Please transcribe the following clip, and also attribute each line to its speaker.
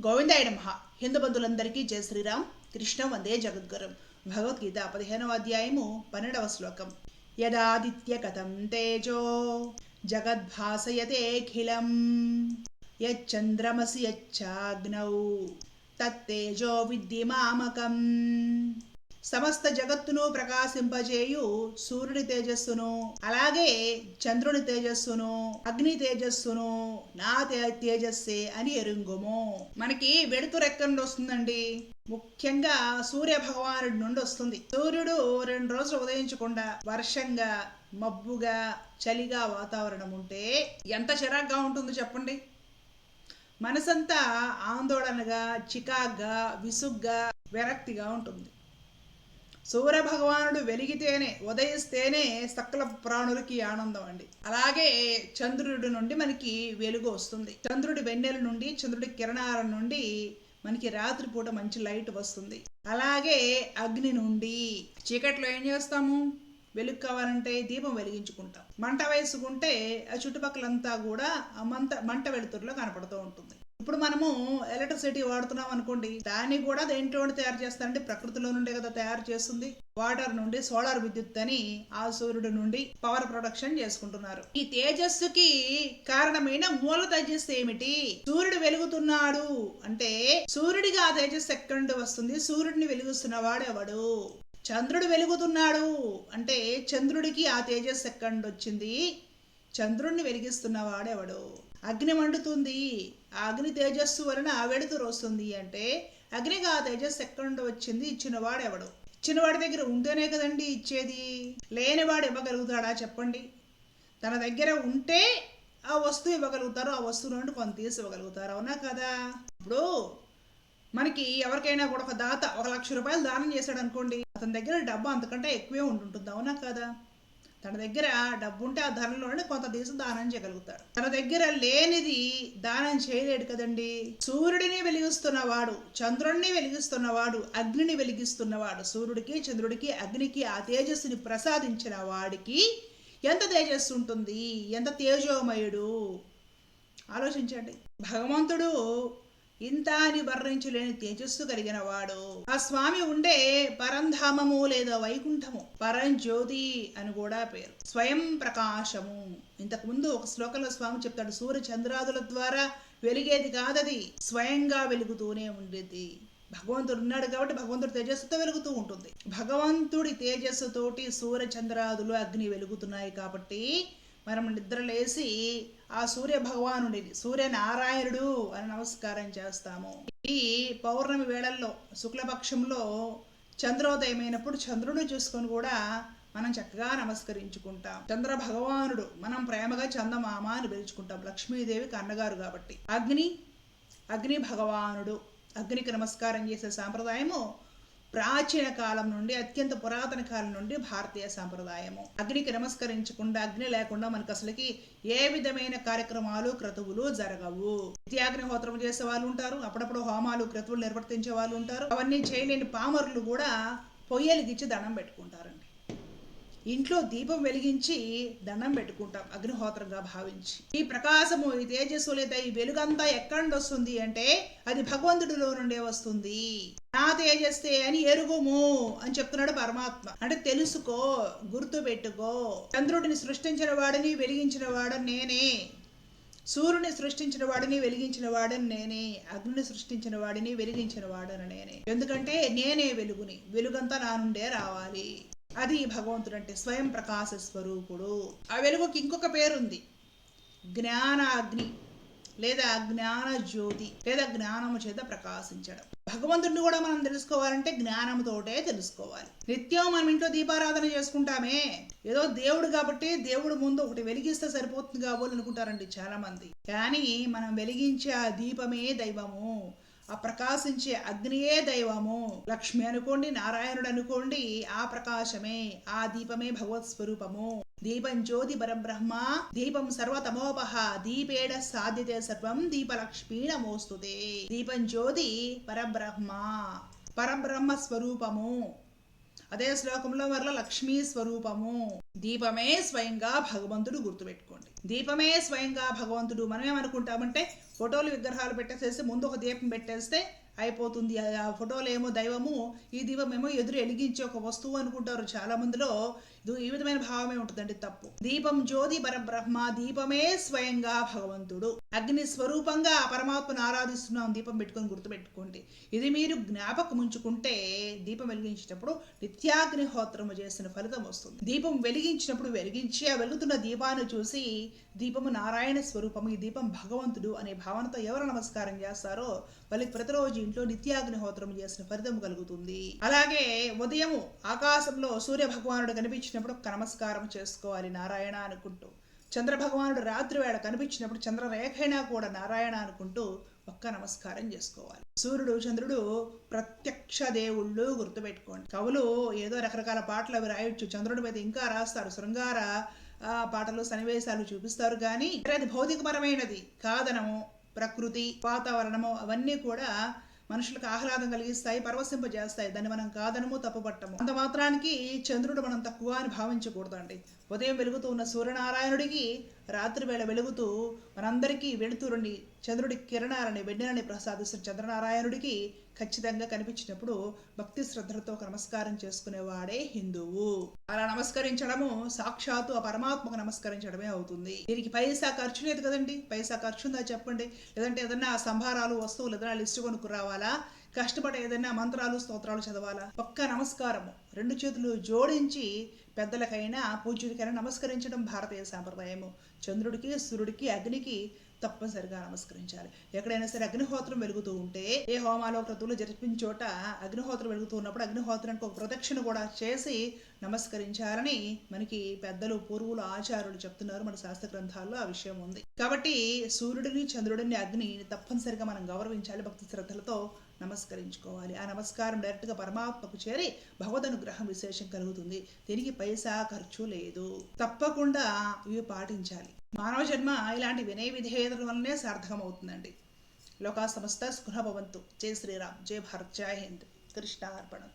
Speaker 1: గోవిందాయ నమ. హిందూ బంధులందరికీ జయ శ్రీరామ్. కృష్ణ వందే జగద్గురం. భగవద్గీత పదిహేనవ అధ్యాయము పన్నెండవ శ్లోకం. యదాదిత్య కథం తేజో జగద్భాసయతేఖిలం యచ్చంద్రమసి యచ్చాగ్నౌ. తత్తేజో విద్యమామకం సమస్త జగత్తును ప్రకాశింపజేయు సూర్యుని తేజస్సును అలాగే చంద్రుని తేజస్సును అగ్ని తేజస్సును నా తే- తేజస్సే అని ఎరుంగుము. మనకి వెడుతురు ఎక్కడి నుండి వస్తుందండి? ముఖ్యంగా సూర్య భగవానుడి నుండి వస్తుంది. సూర్యుడు రెండు రోజులు ఉదయించకుండా వర్షంగా మబ్బుగా చలిగా వాతావరణం ఉంటే ఎంత చిరాగ్గా ఉంటుందో చెప్పండి. మనసంతా ఆందోళనగా చికాగ్గా విసుగ్గా విరక్తిగా ఉంటుంది. సూర్య భగవానుడు వెలిగితేనే ఉదయిస్తేనే సకల ప్రాణులకి ఆనందం అండి. అలాగే చంద్రుడి నుండి మనకి వెలుగు వస్తుంది. చంద్రుడి వెన్నెల నుండి చంద్రుడి కిరణాల నుండి మనకి రాత్రిపూట మంచి లైట్ వస్తుంది. అలాగే అగ్ని నుండి చీకట్లో ఏం చేస్తాము? వెలుగు కావాలంటే దీపం వెలిగించుకుంటాం. మంట వేసుకుంటే ఆ చుట్టుపక్కలంతా కూడా మంట మంట వెలుతురులో కనపడుతూ ఉంటుంది. ఇప్పుడు మనము ఎలక్ట్రిసిటీ వాడుతున్నాం అనుకోండి దాన్ని కూడా దేంట్లో నుండి తయారు చేస్తారంటే ప్రకృతిలో నుండే కదా తయారు చేస్తుంది. వాటర్ నుండి సోలార్ విద్యుత్ అని ఆ సూర్యుడు నుండి పవర్ ప్రొడక్షన్ చేసుకుంటున్నారు. ఈ తేజస్సుకి కారణమైన మూల తేజస్సు ఏమిటి? సూర్యుడు వెలుగుతున్నాడు అంటే సూర్యుడిగా ఆ తేజస్సు ఎక్కడి నుండి వస్తుంది? సూర్యుడిని వెలుగుస్తున్న వాడెవడు చంద్రుడు వెలుగుతున్నాడు అంటే చంద్రుడికి ఆ తేజస్సు ఎక్కడి నుండి వచ్చింది? చంద్రుడిని వెలిగిస్తున్న వాడెవడు అగ్ని మండుతుంది. ఆ అగ్ని తేజస్సు వలన ఆ వెడుతురు వస్తుంది అంటే అగ్నికి ఆ తేజస్సు ఎక్కడి నుండి వచ్చింది? ఇచ్చినవాడు ఎవడు ఇచ్చినవాడి దగ్గర ఉంటేనే కదండి ఇచ్చేది. లేనివాడు ఇవ్వగలుగుతాడా చెప్పండి? తన దగ్గర ఉంటే ఆ వస్తువు ఇవ్వగలుగుతారు. ఆ వస్తువు నుండి కొంత తీసి ఇవ్వగలుగుతారు. అవునా కదా? ఇప్పుడు మనకి ఎవరికైనా కూడా ఒక దాత ఒక లక్ష రూపాయలు దానం చేశాడు అనుకోండి అతని దగ్గర డబ్బు అంతకంటే ఎక్కువే ఉంటుంటుంది. అవునా కదా? తన దగ్గర డబ్బుంటే ఆ ధనలోనే కొంత తీసి దానం చేయగలుగుతాడు. తన దగ్గర లేనిది దానం చేయలేడు కదండి. సూర్యుడిని వెలిగిస్తున్నవాడు చంద్రుడిని వెలిగిస్తున్నవాడు అగ్నిని వెలిగిస్తున్నవాడు సూర్యుడికి చంద్రుడికి అగ్నికి ఆ తేజస్సుని ప్రసాదించిన వాడికి ఎంత తేజస్సు ఉంటుంది? ఎంత తేజోమయుడు? ఆలోచించండి. భగవంతుడు ఇంత అని వర్ణించలేని తేజస్సు కలిగిన వాడు. ఆ స్వామి ఉండే పరంధామము లేదా వైకుంఠము పరంజ్యోతి అని కూడా పేరు. స్వయం ప్రకాశము. ఇంతకు ముందు ఒక శ్లోకంలో స్వామి చెప్తాడు సూర్య చంద్రాదుల ద్వారా వెలిగేది కాదది స్వయంగా వెలుగుతూనే ఉండేది. భగవంతుడు ఉన్నాడు కాబట్టి భగవంతుడు తేజస్సుతో వెలుగుతూ ఉంటుంది. భగవంతుడి తేజస్సుతోటి సూర్య చంద్రాదులు అగ్ని వెలుగుతున్నాయి కాబట్టి మనం నిద్రలేసి ఆ సూర్య భగవానుడిని సూర్యనారాయణుడు అని నమస్కారం చేస్తాము. ఈ పౌర్ణమి వేళల్లో శుక్లపక్షంలో చంద్రోదయమైనప్పుడు చంద్రుడిని చూసుకొని కూడా మనం చక్కగా నమస్కరించుకుంటాం. చంద్ర భగవానుడు మనం ప్రేమగా చందమామ అని పిలుచుకుంటాం. లక్ష్మీదేవికి అన్నగారు కాబట్టి. అగ్ని అగ్ని భగవానుడు. అగ్నికి నమస్కారం చేసే సాంప్రదాయము ప్రాచీన కాలం నుండి అత్యంత పురాతన కాలం నుండి భారతీయ సాంప్రదాయము. అగ్నికి నమస్కరించకుండా అగ్ని లేకుండా మనకు అసలుకి ఏ విధమైన కార్యక్రమాలు క్రతువులు జరగవు. నిత్యాగ్నిహోత్రం చేసే వాళ్ళు ఉంటారు అప్పుడప్పుడు హోమాలు క్రతువులు నిర్వర్తించే వాళ్ళు ఉంటారు. అవన్నీ చేయలేని పామరులు కూడా పొయ్యలిగిచ్చి దండం పెట్టుకుంటారండి. ఇంట్లో దీపం వెలిగించి దండం పెట్టుకుంటాం అగ్నిహోత్రంగా భావించి. ఈ ప్రకాశము ఈ తేజస్సు లేదా ఈ వెలుగంతా ఎక్కడి నుండి వస్తుంది అంటే అది భగవంతుడిలో నుండే వస్తుంది. నా తేజస్తే అని ఎరుగుము అని చెప్తున్నాడు పరమాత్మ. అంటే తెలుసుకో గుర్తు పెట్టుకో చంద్రుడిని సృష్టించిన వాడిని వెలిగించిన వాడని నేనే. సూర్యుని సృష్టించిన వాడిని వెలిగించిన వాడని నేనే. అగ్నిని సృష్టించిన వాడిని వెలిగించిన వాడని నేనే. ఎందుకంటే నేనే వెలుగుని. వెలుగంతా నా నుండే రావాలి. అది భగవంతుడు అంటే స్వయం ప్రకాశ స్వరూపుడు. ఆ వెలుగుకి ఇంకొక పేరుంది. జ్ఞానాగ్ని. లేదా జ్ఞాన జ్యోతి లేదా జ్ఞానము చేత ప్రకాశించడం. భగవంతుడిని కూడా మనం తెలుసుకోవాలంటే జ్ఞానంతోటే తెలుసుకోవాలి. నిత్యం మనం ఇంట్లో దీపారాధన చేసుకుంటామే. ఏదో దేవుడు కాబట్టి దేవుడు ముందు ఒకటి వెలిగిస్తే సరిపోతుంది కాబోలు అనుకుంటారండి చాలా మంది కానీ మనం వెలిగించే ఆ దీపమే దైవము. ఆ ప్రకాశించే అగ్నియే దైవము. లక్ష్మి అనుకోండి నారాయణుడు అనుకోండి ఆ ప్రకాశమే ఆ దీపమే భగవత్ స్వరూపము. దీపం జ్యోతి పరబ్రహ్మ దీపం సర్వతమోపహ దీపేడ సాధ్యతే సర్వం దీపలక్ష్మీ నమోస్తుతే దీపం జ్యోతి పరబ్రహ్మ పరబ్రహ్మ స్వరూపము. అదే శ్లోకంలో మరలా లక్ష్మీ స్వరూపము. దీపమే స్వయంగా భగవంతుడు గుర్తుపెట్టుకోండి. దీపమే స్వయంగా భగవంతుడు మనం ఏమనుకుంటామంటే ఫోటోలు విగ్రహాలు పెట్టేసేసి ముందు ఒక దీపం పెట్టేస్తే అయిపోతుంది. ఆ- ఫోటోలు ఏమో దైవము ఈ దీపం ఏమో ఎదురు వెలిగించే ఒక వస్తువు అనుకుంటారు చాలా మందిలో ఇది ఈ విధమైన భావమే ఉంటుందండి తప్పు. దీపం జ్యోతి పరబ్రహ్మ దీపమే స్వయంగా భగవంతుడు. అగ్ని స్వరూపంగా పరమాత్మను ఆరాధిస్తున్నాం దీపం పెట్టుకొని గుర్తుపెట్టుకోండి. ఇది మీరు జ్ఞాపకం ఉంచుకుంటే దీపం వెలిగించినప్పుడు నిత్యాగ్నిహోత్రము చేసిన ఫలితం వస్తుంది. దీపం వెలిగించినప్పుడు వెలిగించి ఆ వెలుగుతున్న దీపాన్ని చూసి దీపము నారాయణ స్వరూపము ఈ దీపం భగవంతుడు అనే భావనతో ఎవరు నమస్కారం చేస్తారో వాళ్ళకి ప్రతిరోజు ఇంట్లో నిత్యాగ్నిహోత్రం చేసిన ఫలితం కలుగుతుంది. అలాగే ఉదయం ఆకాశంలో సూర్య భగవానుడు కనిపించినప్పుడు నమస్కారం చేసుకోవాలి నారాయణ అనుకుంటూ చంద్ర భగవానుడు రాత్రి వేళ కనిపించినప్పుడు చంద్రరేఖైనా కూడా నారాయణ అనుకుంటూ ఒక్క నమస్కారం చేసుకోవాలి. సూర్యుడు చంద్రుడు ప్రత్యక్ష దేవుళ్ళు గుర్తుపెట్టుకోండి. కవులు ఏదో రకరకాల పాటలు అవి రాయొచ్చు. చంద్రుడి మీద ఇంకా రాస్తారు. శృంగార ఆ, పాటలు సన్నివేశాలు చూపిస్తారు కానీ అది భౌతికపరమైనది కాదనము. ప్రకృతి వాతావరణము అవన్నీ కూడా మనుషులకు ఆహ్లాదం కలిగిస్తాయి పరవశింపజేస్తాయి. దాన్ని మనం కాదనము తప్పుపట్టము. అంత మాత్రానికి చంద్రుడు మనం తక్కువ అని భావించకూడదండి. ఉదయం వెలుగుతూ ఉన్న సూర్యనారాయణుడికి రాత్రి వేళ వెలుగుతూ మనందరికీ వెళుతురుని చంద్రుడి కిరణాలని వెన్నెలని ప్రసాదిస్తున్న చంద్రనారాయణుడికి ఖచ్చితంగా కనిపించినప్పుడు భక్తి శ్రద్ధలతో ఒక నమస్కారం చేసుకునేవాడే హిందువు. అలా నమస్కరించడము సాక్షాత్తు ఆ పరమాత్మకు నమస్కరించడమే అవుతుంది. దీనికి పైసా ఖర్చు లేదు కదండి? పైసా ఖర్చు ఉందా చెప్పండి? లేదంటే ఏదన్నా సంభారాలు వస్తువులు ఏదైనా లిస్టు కొనుక్కు రావాలా కష్టపడి ఏదైనా మంత్రాలు స్తోత్రాలు చదవాలా? ఒక్క నమస్కారము. రెండు చేతులు జోడించి పెద్దలకైనా పూజ్యుడికైనా నమస్కరించడం భారతీయ సాంప్రదాయము. చంద్రుడికి సూర్యుడికి అగ్నికి తప్పనిసరిగా నమస్కరించాలి. ఎక్కడైనా సరే అగ్నిహోత్రం వెలుగుతూ ఉంటే ఏ హోమాలో క్రతువులు జరిపిన చోట అగ్నిహోత్రం వెలుగుతూ ఉన్నప్పుడు అగ్నిహోత్రానికి ఒక ప్రదక్షిణ కూడా చేసి నమస్కరించాలని మనకి పెద్దలు పూర్వులు ఆచారులు చెప్తున్నారు. మన శాస్త్ర గ్రంథాల్లో ఆ విషయం ఉంది. కాబట్టి సూర్యుడిని చంద్రుడిని అగ్ని తప్పనిసరిగా మనం గౌరవించాలి భక్తి శ్రద్ధలతో. నమస్కరించుకోవాలి. ఆ నమస్కారం డైరెక్ట్గా పరమాత్మకు చేరి భగవద్ అనుగ్రహం విశేషం కలుగుతుంది. దీనికి పైసా ఖర్చు లేదు. తప్పకుండా ఇవి పాటించాలి. మానవ జన్మ ఇలాంటి వినయ విధేయతల వల్లనే సార్థకమవుతుందండి. లోకా సమస్త స్పృహ భవంతు. జై శ్రీరామ్. జై భారత్. జై హింద్. కృష్ణార్పణం.